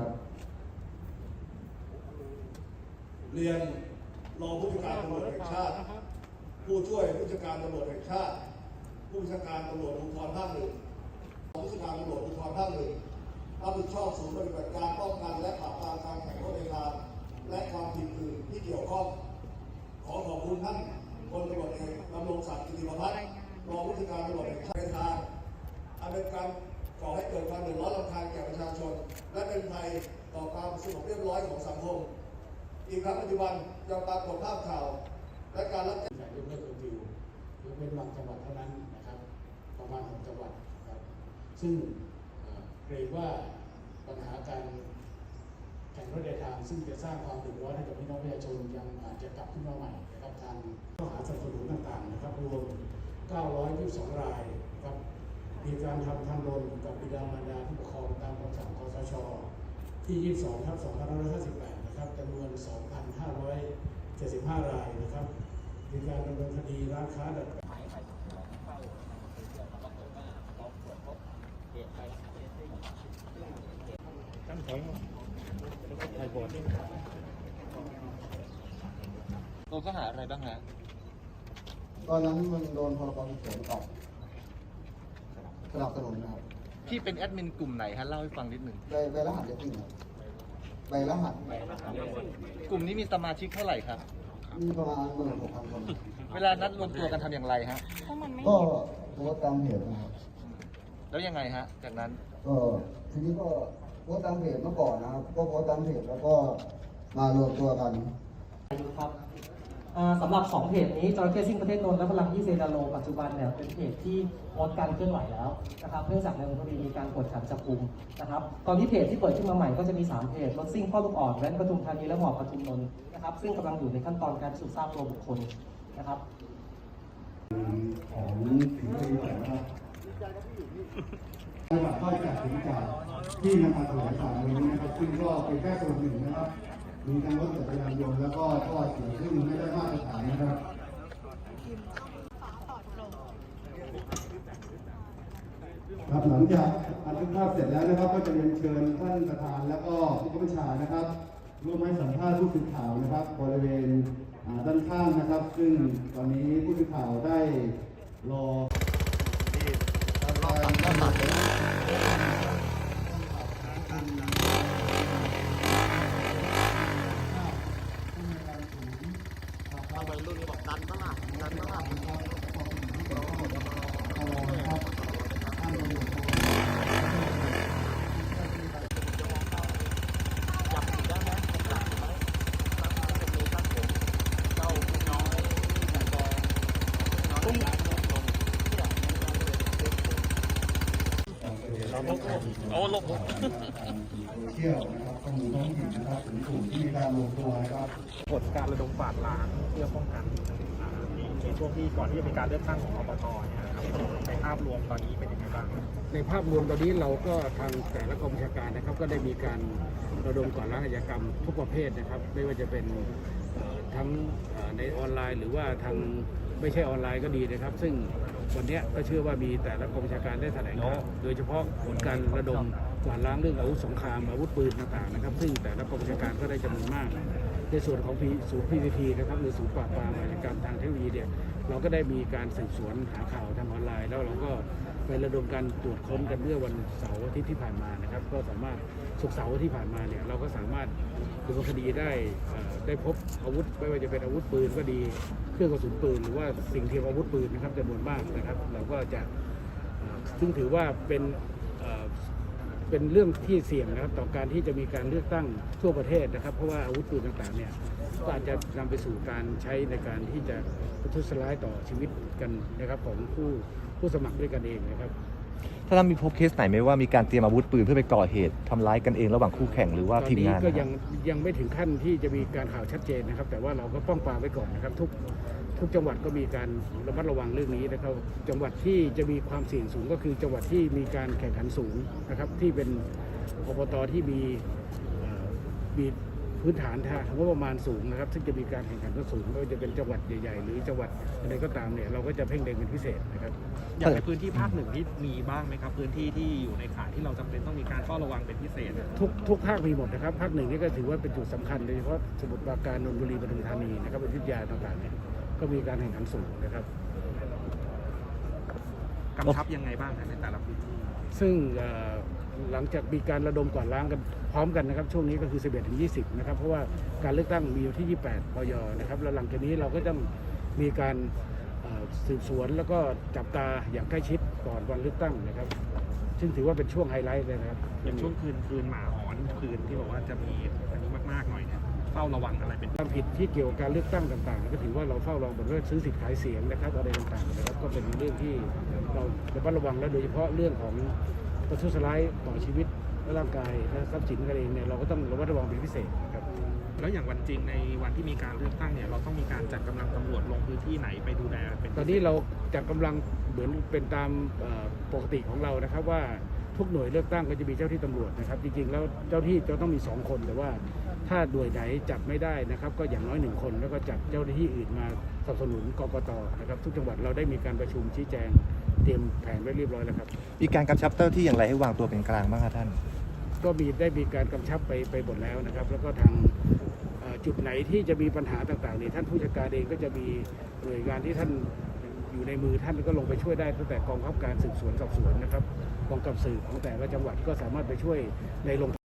ครับ เรียนรองผู้จัดการตำรวจแห่งชาติ ผู้ช่วยผู้จัดการตำรวจแห่งชาติ ผู้บัญชาการตำรวจภูธรภาคหนึ่งผู้บัญชาการตำรวจภูธรภาคหนึ่งรับผิดชอบศูนย์ปฏิบัติการป้องกันและปราบปรามการแข่งรถในทางและความผิดอื่นที่เกี่ยวข้อง ขอขอบคุณท่านพลตำรวจเอกดำรงศักดิ์กิติพัฒน์รองผู้จัดการตำรวจแห่งชาติในทางอันเป็นการก่อให้เกิดความเดือดร้อนรำคาญแก่ประชาชน เป็นภัยต่อความสงบเรียบร้อยของสังคม อีกครั้งปัจจุบันยังปรากฏภาพข่าว และการรับใส่ยกเลิกเคอร์ฟิวยกเว้นบางจังหวัดเท่านั้นนะครับ ประมาณหกจังหวัดครับ ซึ่งเอ่อเกรงว่าปัญหาการแข่งรถในทาง ซึ่งจะสร้างความเดือดร้อนให้กับพี่น้องประชาชนยังอาจจะกลับขึ้นมาใหม่นะครับทางข้อหาสนับสนุนต่างๆนะครับรวม 922 รายนะครับ มีการทำทันบนกับบิดามารดาผู้ปกครองตามคำสั่งคอสช ที่ 22ทับ2558 นะครับจำนวน 2,575 รายนะครับ มีการดำเนินคดีร้านค้าดัดแปลงโดนข้อหาอะไรบ้างฮะตอนนั้นมันโดนพรบฉุกเฉินกับ สนับสนุนนะครับพี่เป็นแอดมินกลุ่มไหนฮะเล่าให้ฟังนิดหนึ่งใบใบรหัสเดตติ้งครับใบรหัสกลุ่มนี้มีสมาชิกเท่าไหร่ครับ มีประมาณหมื่นหกพันคนเวลานัดรวมตัวกันทำอย่างไรฮะก็โพสต์ตามเพจนะครับ แล้วยังไงฮะ จากนั้นก็ทีนี้ก็โพสต์ตามเพจเมื่อก่อนนะครับ ก็โพสต์ตามเพจแล้วก็มารวมตัวกัน ครับอ่า สำหรับ 2 เพจนี้จระเข้ซิ่งประเทศนนท์และพลังยี่เซดาโลปัจจุบันเนี่ยเป็นเพจที่งดการเคลื่อนไหวแล้วนะครับเนื่องจากในวงคดีมีการกดขันจับกุมนะครับตอนนี้เพจที่เปิดขึ้นมาใหม่ก็จะมี 3 เพจรถซิ่งพ่อลูกอ่อนแว้นปทุมธานีและหมอบปทุมนนท์นะครับซึ่งกำลังอยู่ในขั้นตอนการสูจน์ทราบตัวบุคคลนะครับของถึงที่แต่ว่าจังหวัดก็จะถึงจากที่นำมาถลงข่าวในวันนี้นะครับซึ่งก็เป็นแค่ส่วนหนึ่งนะครับ มีทั้งรถจักรยานยนต์แล้วก็ท่อเสียซึ่งไม่ได้มาตรฐานนะครับครับหลังจากบันทึกภาพเสร็จแล้วนะครับ ก็จะเรียนเชิญท่านประธานแล้วก็ผู้บัญชานะครับร่วมให้สัมภาษณ์ผู้สื่อข่าวนะครับ บริเวณด้านข้างนะครับ ซึ่งตอนนี้ผู้สื่อข่าวได้รอ โอ้ลบเที่ยวนะครับข้อมูลท้องถิ่นนะครับถึงกลุ่มที่มีการรวมตัวนะครับกฎการระดมกวาดล้างเพื่อป้องกัน ในช่วงที่ก่อนที่จะมีการเลือกตั้งของอบตเนี่ยนะครับในภาพรวมตอนนี้เป็นยังไงบ้างในภาพรวมตอนนี้เราก็ทางแต่ละกองบัญชาการนะครับ ก็ได้มีการระดมก่อล้างอาชญากรรมทุกประเภทนะครับ ไม่ว่าจะเป็นเอ่อทั้งเอ่อในออนไลน์ หรือว่าทางไม่ใช่ออนไลน์ก็ดีนะครับ ซึ่งวันเนี้ยก็เชื่อว่ามีแต่ละกองบัญชาการได้แถลงข่าวโดยเฉพาะผลการระดมกวาดล้างเรื่องอาวุธสงครามอาวุธปืนต่างๆนะครับ ซึ่งแต่ละกองบัญชาการก็ได้จำนวนมาก ในส่วนของ P- ศูนย์ PVP นะครับหรือศูนย์ปราบปรามอาชญากรรม เราก็ได้มีการสืบสวนหาข่าวทางออนไลน์ แล้วเราก็ไประดมการตรวจค้นกันเมื่อวันเสาร์อาทิตย์ที่ผ่านมานะครับ ก็สามารถสุกเสาร์ที่ผ่านมาเนี่ยเราก็สามารถดำเนินคดีได้ได้พบอาวุธไม่ว่าจะเป็นอาวุธปืนก็ดีเครื่องกระสุนปืนหรือว่าสิ่งเทียมอาวุธปืนนะครับจำนวนมากนะครับ เราก็จะซึ่งถือว่าเป็น เป็นเรื่องที่เสี่ยงนะครับต่อการที่จะมีการเลือกตั้งทั่วประเทศนะครับ เพราะว่าอาวุธปืนต่างๆเนี่ยก็อาจจะนำไปสู่การใช้ในการที่จะประทุษร้ายต่อชีวิตกันนะครับของผู้ผู้สมัครด้วยกันเองนะครับ ถ้าท่ามีพบเคสไหนไหมว่ามีการเตรียมอาวุธปืนเพื่อไปก่อเหตุทำร้ายกันเองระหว่างคู่แข่งหรือว่าทีมงานก็นะคยัรับงยังไม่ถึงขั้นที่จะมีการข่าวชัดเจนนะครับ แต่ว่าเราก็ป้องปรามไว้ก่อนนะครับ ทุกทุกจังหวัดก็มีการระมัดระวังเรื่องนี้นะครับ จังหวัดที่จะมีความเสี่ยงสูงก็คือจังหวัดที่มีการแข่งขันสูงนะครับ ที่เป็นอบตที่มีเอ่อมีพื้นฐานทางงบประมาณสูงนะครับ ซึ่งจะมีการแข่งขันก็สูงไม่ว่าจะเป็นจังหวัดใหญ่ ๆ หรือจังหวัด อะไรก็ตามเนี่ยเราก็จะเพ่งเล็งเป็นพิเศษนะครับ อย่างในพื้นที่ภาคหนึ่งนี่มีบ้างไหมครับ พื้นที่ที่อยู่ในข่ายที่เราจำเป็นต้องมีการเฝ้าระวังเป็นพิเศษอะทุกทุกภาคมีหมดนะครับ ภาคหนึ่งนี่ก็ถือว่าเป็นจุดสำคัญโดยเฉพาะสมุทรปราการนนทบุรีปทุมธานีนะครับอยุธยาต่างๆเนี่ยก็มีการแข่งขันสูงนะครับ กำชับยังไงบ้างครับในแต่ละพื้นที่ ซึ่งเอ่อหลังจากมีการระดมกวาดล้างกันพร้อมกันนะครับ ช่วงนี้ก็คือ 11 ถึง 20 นะครับ เพราะว่าการเลือกตั้งมีอยู่ที่ 28 ปยนะครับ แล้วหลังจากนี้เราก็จะ มีการเอ่อสืบสวนแล้วก็จับตาอย่างใกล้ชิดก่อนวันเลือกตั้งนะครับ ซึ่งถือว่าเป็นช่วงไฮไลท์เลยนะครับอย่างช่วงคืนคืนหมาหอนคืนที่บอกว่าจะมีอันนี้มากๆหน่อยเนี่ยเฝ้าระวังอะไรเป็นความผิดที่เกี่ยวกับการเลือกตั้งต่างๆ ก็ถือว่าเราเฝ้าระวังบนเรื่องซื้อสิทธิ์ขายเสียงนะครับอะไรต่างๆนะครับก็เป็นเรื่องที่เราระมัดระวังและโดยเฉพาะเรื่องของประทุษร้ายต่อชีวิต และร่างกายและทรัพย์สินกันเองเนี่ยเราก็ต้องระมัดระวังเป็นพิเศษครับ แล้วอย่างวันจริงในวันที่มีการเลือกตั้งเนี่ยเราต้องมีการจัดกำลังตำรวจลงพื้นที่ไหนไปดูแลเป็นพิเศษตอนนี้เราจัดกำลังเหมือนเป็นตามเอ่อปกติของเรานะครับว่าทุกหน่วยเลือกตั้งก็จะมีเจ้าที่ตำรวจนะครับ จริงๆ แล้วเจ้าที่จะต้องมี 2 คนแต่ว่าถ้าหน่วยไหนจัดไม่ได้นะครับ ก็อย่างน้อยหนึ่งคนแล้วก็จัดเจ้าหน้าที่อื่นมาสนับสนุนกกตนะครับ ทุกจังหวัดเราได้มีการประชุมชี้แจงเตรียมแผนไว้เรียบร้อยแล้วครับ มีการกำชับเจ้าหน้าที่อย่างไรให้วางตัวเป็นกลางบ้างครับท่าน ก็มีได้มีการกำชับไปไปหมดแล้วนะครับ แล้วก็ทางจุดไหนที่จะมีปัญหาต่างๆนี่ท่านผู้จัดการเองก็จะมีหน่วยงานที่ท่านอยู่ในมือท่านก็ลงไปช่วยได้ตั้งแต่กองบังคับการสืบสวนสอบสวนนะครับกองกับสืบของแต่ละจังหวัดก็สามารถไปช่วยในโรง